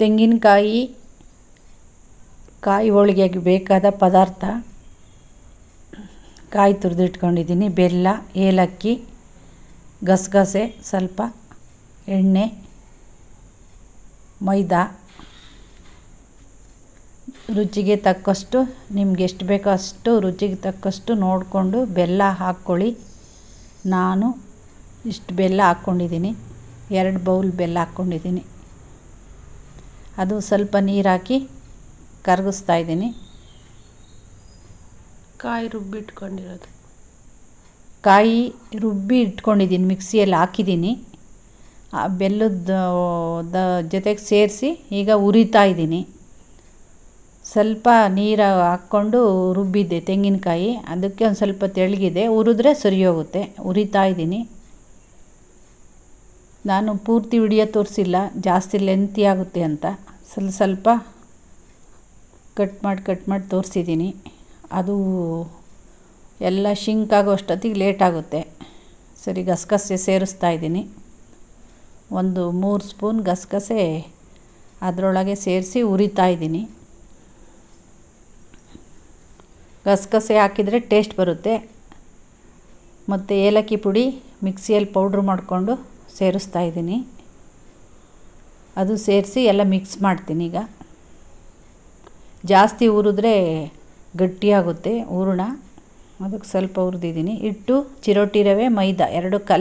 ತೆಂಗಿನಕಾಯಿ ಕಾಯಿ ಹೋಳಿಗೆಗೆ ಬೇಕಾದ ಪದಾರ್ಥ. ಕಾಯಿ ತುರಿದಿಟ್ಕೊಂಡಿದ್ದೀನಿ. ಬೆಲ್ಲ, ಏಲಕ್ಕಿ, ಗಸಗಸೆ, ಸ್ವಲ್ಪ ಎಣ್ಣೆ, ಮೈದಾ. ರುಚಿಗೆ ತಕ್ಕಷ್ಟು, ನಿಮ್ಗೆ ಎಷ್ಟು ಬೇಕೋ ಅಷ್ಟು ರುಚಿಗೆ ತಕ್ಕಷ್ಟು ನೋಡಿಕೊಂಡು ಬೆಲ್ಲ ಹಾಕ್ಕೊಳ್ಳಿ. ನಾನು ಇಷ್ಟು ಬೆಲ್ಲ ಹಾಕ್ಕೊಂಡಿದ್ದೀನಿ. ಎರಡು ಬೌಲ್ ಬೆಲ್ಲ ಹಾಕ್ಕೊಂಡಿದ್ದೀನಿ. ಅದು ಸ್ವಲ್ಪ ನೀರು ಹಾಕಿ ಕರಗಿಸ್ತಾ ಇದ್ದೀನಿ. ಕಾಯಿ ರುಬ್ಬಿಟ್ಕೊಂಡಿರೋದು ಕಾಯಿ ರುಬ್ಬಿ ಇಟ್ಕೊಂಡಿದ್ದೀನಿ ಮಿಕ್ಸಿಯಲ್ಲಿ ಹಾಕಿದ್ದೀನಿ. ಆ ಬೆಲ್ಲದ ಜೊತೆಗೆ ಸೇರಿಸಿ ಈಗ ಉರಿತಾ ಇದ್ದೀನಿ. ಸ್ವಲ್ಪ ನೀರು ಹಾಕ್ಕೊಂಡು ರುಬ್ಬಿದ್ದೆ ತೆಂಗಿನಕಾಯಿ ಅದಕ್ಕೆ ಒಂದು ಸ್ವಲ್ಪ ತೆಳ್ಳಗಿದೆ. ಉರಿದ್ರೆ ಸರಿ ಹೋಗುತ್ತೆ ಉರಿತಾ ಇದ್ದೀನಿ. ನಾನು ಪೂರ್ತಿ ವಿಡಿಯೋ ತೋರಿಸಿಲ್ಲ ಜಾಸ್ತಿ ಲೆಂತಿ ಆಗುತ್ತೆ ಅಂತ. ಸ್ವಲ್ಪ ಸ್ವಲ್ಪ ಕಟ್ ಮಾಡಿ ಕಟ್ ಮಾಡಿ ತೋರಿಸಿದ್ದೀನಿ. ಅದು ಎಲ್ಲ ಶಿಂಕ್ ಆಗೋ ಅಷ್ಟೊತ್ತಿಗೆ ಲೇಟ್ ಆಗುತ್ತೆ. ಸರಿ, ಗಸಗಸೆ ಸೇರಿಸ್ತಾ ಇದ್ದೀನಿ. ಒಂದು ಮೂರು ಸ್ಪೂನ್ ಗಸಗಸೆ ಅದರೊಳಗೆ ಸೇರಿಸಿ ಉರಿತಾ ಇದ್ದೀನಿ. ಗಸಗಸೆ ಹಾಕಿದರೆ ಟೇಸ್ಟ್ ಬರುತ್ತೆ. ಮತ್ತು ಏಲಕ್ಕಿ ಪುಡಿ ಮಿಕ್ಸಿಯಲ್ಲಿ ಪೌಡ್ರ್ ಮಾಡಿಕೊಂಡು ಸೇರಿಸ್ತಾ ಇದ್ದೀನಿ. ಅದು ಸೇರಿಸಿ ಎಲ್ಲ ಮಿಕ್ಸ್ ಮಾಡ್ತೀನಿ ಈಗ. ಜಾಸ್ತಿ ಹುರಿದ್ರೆ ಗಟ್ಟಿಯಾಗುತ್ತೆ ಹೂರಣ ಅದಕ್ಕೆ ಸ್ವಲ್ಪ ಹುರಿದಿದ್ದೀನಿ ಹಿಟ್ಟು, ಚಿರೋಟಿ ರವೆ, ಮೈದಾ, ಎರಡು ಕಲ್